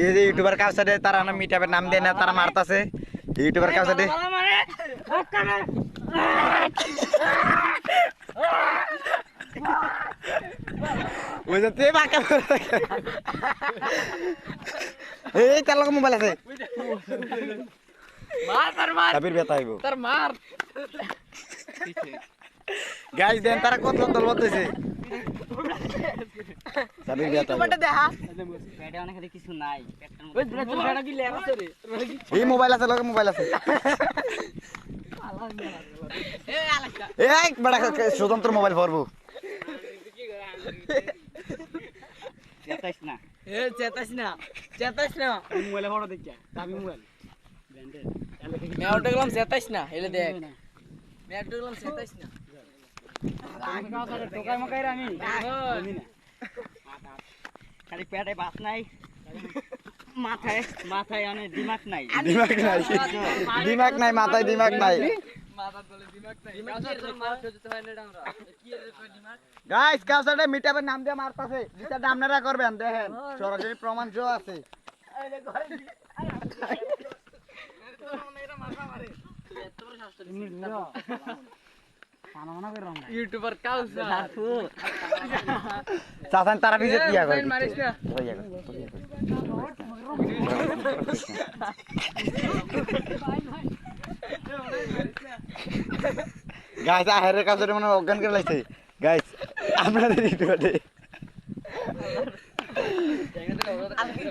এই যে ইউটিউবার কার সাথে তারা না মিটাপের নাম দেয় না তারা মারতাছে। ইউটিউবার কার সাথে? ওই যে তে বাঁকা এই তার লগে মোবাইল আছে। মার তার মার। সাবির বেতা আইব তার মার। গাইস দেন তারা কত দল বলতেছে সাবির বেতা আইব দেখা। পেটে অনেক কিছু নাই। পেটটার ওই মধ্যে কি রে এই মোবাইল আছে লগে মোবাইল আছে। এ আলাদা। এই বড় স্বতন্ত্র মোবাইল ভরবো যেতাইস না। এ চেতাস না। চেতাস না। মোবাইলে ফটো দেখিয়া দামি মোবাইল। ব্যান্ডেড মেয়াটা গেলাম চেতাস না। এলে দেখ। মেয়াটা গেলাম চেতাস না টোকাই মকাই রে আমি হ্যাঁ। জানি না। খালি পেটে বাত নাই মাথায় মাথায় অনেক দিমাগ নাই দিমাগ নাই দিমাগ নাই মাথায় দিমাগ নাই মার হয় গাইস কাউসারে মিটাপের নাম দিয়ে মারতাছে যেটা আপনারা করবেন দেখেন সরাসরি প্রমাণ সহ আছে ইউটিউবার কাউসা চাচান তারা ভিজে দিয়া করে লাইন মারিস না। গাইস আহের কাউসারে মানে অজ্ঞান করে লাইছে গাইস আপনাদের ইউটিউবে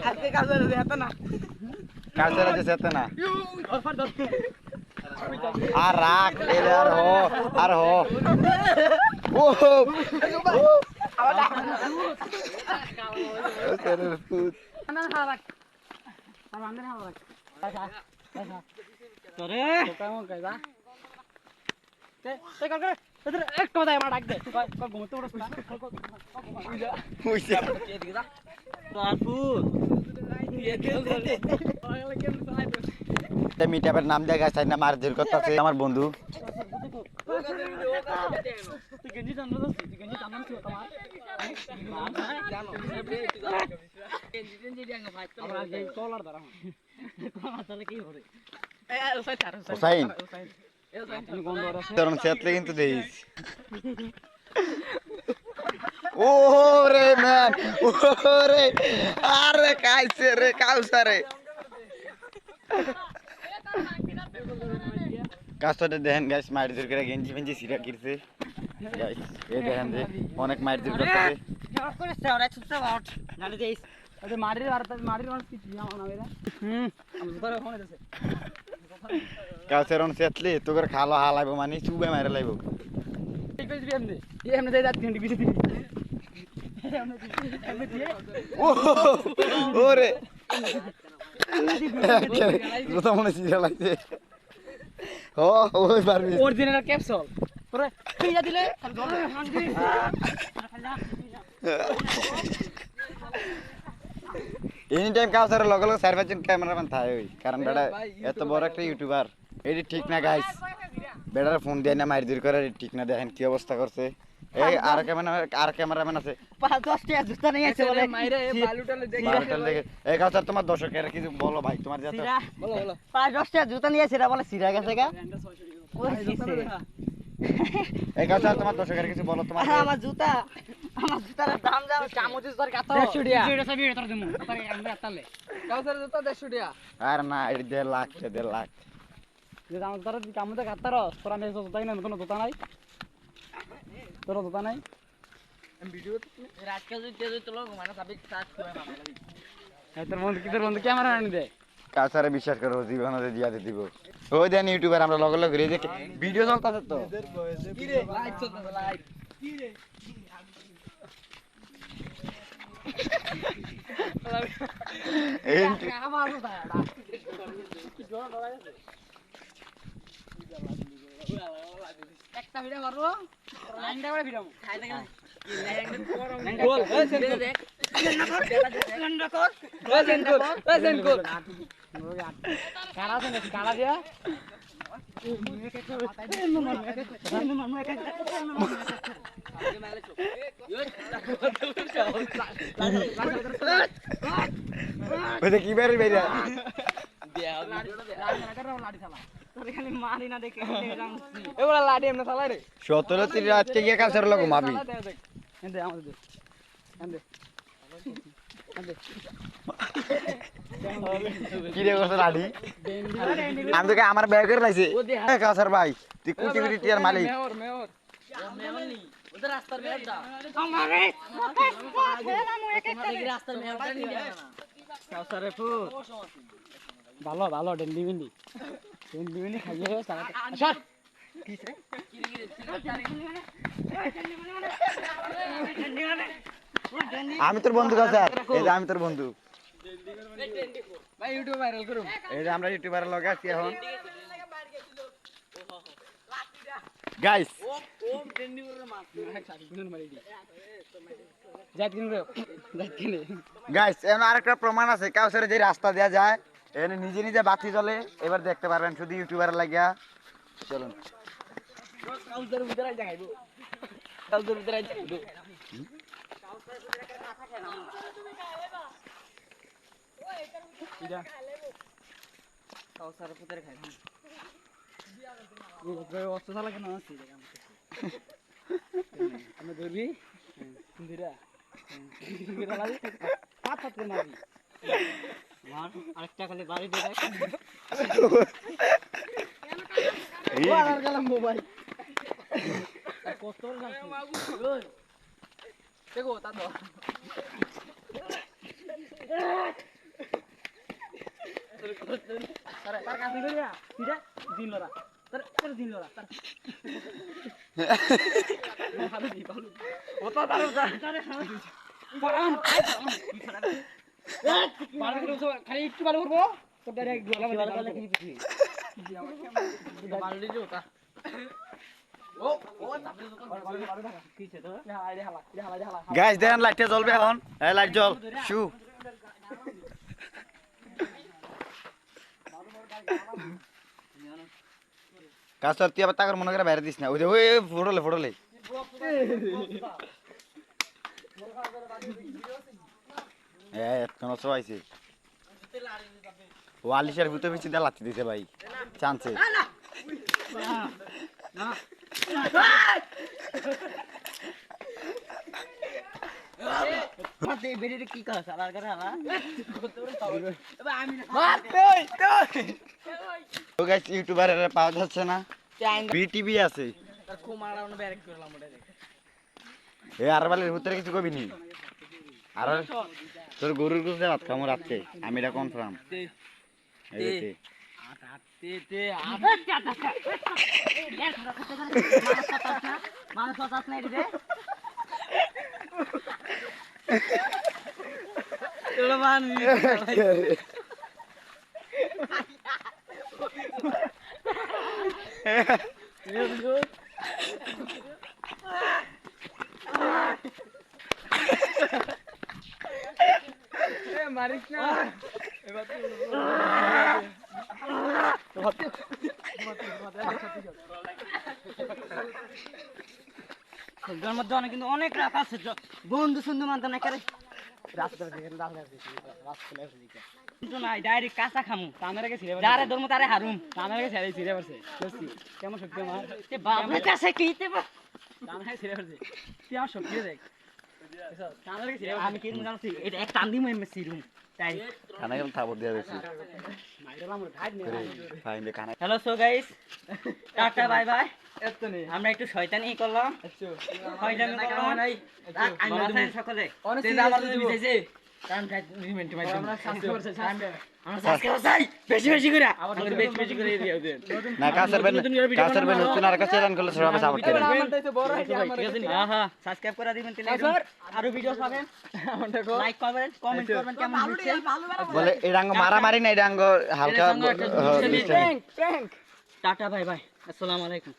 আজকে কাউসা রে এত না কাউসারে যে সেতে না আর রাখ এলে আর হো আর হো ঘুমতে না মিটাপের নাম দিয়ে গাছ না মার ধীর করতেছে আমার বন্ধু। কিন্তু দেইস ও রে ম্যান ও রে আরে কাইছে রে, কাউসারে। কাজটা দেখেন গাইস মাইর দূর করে গেঞ্জি ফেঞ্জি সিরা কিরছে। গাইস এই দেখেন যে অনেক মাইর দূর করতেছে। করেছে ওরা ছুটতে আউট জানি দেইস আরে মারির আর মারির মানুষ কি আমার নামে রে হুম আমি ফোন দিছে কাউসার অন সেতলে তোর খালো হালাইব মানে চুবে মারে লাইব। ঠিক কইছি এমনি? এমনি জুতা মনে লাগছে ও ওই পারবি অরিজিনাল ক্যাপসুল পরে দিলে এনি টাইম কাউসারের লগে লগে চার পাঁচজন ক্যামেরাম্যান থাকে ওই। কারণ বেটা এত বড় একটা ইউটিউবার এটি ঠিক না গাইস বেটার ফোন দিয়ে না মারি দূর করে ঠিক না দেখেন কি অবস্থা করছে। এই আর ক্যামেরা আর ক্যামেরাম্যান আছে। পাঁচ দশ টাকা জুতা নিয়ে আসছে বলে মাইরে বালুটালে দেখি। এই তোমার দর্শকের কিছু বলো ভাই তোমার যাতে বলো বলো। পাঁচ দশ টাকা জুতা নিয়ে আসছে বলে সিরা গেছে গা? এই কাউসার তোমার দর্শকের কিছু বলো তোমার আমার জুতা। আমার জুতার দাম দাম চামচ তোর কাছে দেড়শো টাকা। ভিডিও সব তোর দিমু তোর আমি আতালে কাউসার জুতা দেড়শো টাকা। আর না এটি দেড় লাখ সে দেড় লাখ। যে আমার তোর কামতে কাতার তোর আমি জুতাই না কোনো জুতা নাই। তোর জুতা নাই? ভিডিও রাতকে যদি তেজ তোলো মানে সাবিক সার্চ করে মামলা এই তোর বন্ধু কি তোর বন্ধু ক্যামেরা আনি দে। কাউসারে বিশ্বাস করো জীবনে দিয়া দিব। ওই দেন ইউটিউবার আমরা লগে লগে রে ভিডিও চলতেছে তো। কি রে? লাইট চলতেছে লাইট এই একটা ভিডিও মারবো লাইনটা করে ভিডিও গোল এই সেন্ড দেখ লাইনটা কর এই গোল এই কারা আছে কারা দিয়া কি বেরে বেরে সতেরো তিরিশ আজকে গিয়ে লোক করছে আমি তোকে আমার ব্যাগ করে লাইছে। কালচার ভাই তুই কোটি কোটি টিয়ার মালিক? রাস্তার রাস্তার ভালো ভালো ডেন্ডি মিন্ডি ডেন্ডি খাইয়ে সর আমি তোর বন্ধু কালচার এই যে আমি তোর বন্ধু ভাই ইউটিউব ভাইরাল করুম এই যে আমরা ইউটিউবারের লগে আছি এখন গাইস গাইস এখন আরেকটা প্রমাণ আছে কাউসারে যে রাস্তা দেওয়া যায় এখানে নিজে নিজে বাতি জ্বলে এবার দেখতে পারবেন শুধু ইউটিউবার লাগিয়া। চলুন। চালা ধরবি মার আরেকটা খালি বাড়ি দিয়ে দেখ এই। আর গেলাম মোবাইল যাচ্ছি দেখো তা তো। তার কাছে গিয়া দিরা দিন লরা। তার তার দিন লরা তার। ভালো দি ভালো ওটা তার তার খালি একটু ভালো করব তো ডাইরেক্ট গোলা মারতে ভালো করে ভালো দিছো তা ও ও তারপরে দোকান কিছে তো হালা হালা হালা হালা গাইস দেখেন লাইটটা জ্বলবে এখন এই লাইট জ্বল শু কাজ তুই আবার তাকার মনে করে বাইরে দিস না ওই যে ওই ফোটলে ফোটলে এতক্ষণ সবাইছে ও আলিশার ভিতরে দিয়ে লাথি দিছে ভাই। চান্সে। কি কাজ হালা করে হালা তো গাইস ইউটিউবারের পাওয়া যাচ্ছে না। বিটিভি আছে। তার কুমার আমরা ব্যারেক করলাম ওটা এ আর ভিতরে কিছু কবি নি আর তোর গরুর গুছে ভাত খামো রাত্রে আমি এটা কনফার্ম তে তে মানুষ পচাস নাই রে এগুলো মান মারিস না এবার মধ্যে অনেক কিন্তু অনেক রাত আছে বন্ধু সুন্দর মানতে না করে? নাই ডাইরেক্ট কাঁচা খামু। তামের আগে ছিড়ে যারে ধর্ম তারে হারুম। তামের আগে ছিড়ে ছিড়ে পড়ছে। বুঝছি কেমন শক্তি আমার? তে কাছে কি ছিড়ে পড়ছে আমার শক্তি দেখ? আমি কি জানো এটা এক টান দিমু এমএসসি রুম তাই। খানা গেল থাবর দেওয়া বেশি মাইরালাম ভাই ফাইন খানা hello so guys tata bye bye আমরা একটু। শয়তানি করলাম। আচ্ছা শয়তানি করলাম সকলে। মারামারি না এই ডাঙ্গ হালকা হ্যাঁ, টাটা বাই বাই আসসালামু আলাইকুম।